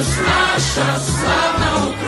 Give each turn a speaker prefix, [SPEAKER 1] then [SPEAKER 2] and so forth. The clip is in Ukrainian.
[SPEAKER 1] ось наша славна Україна.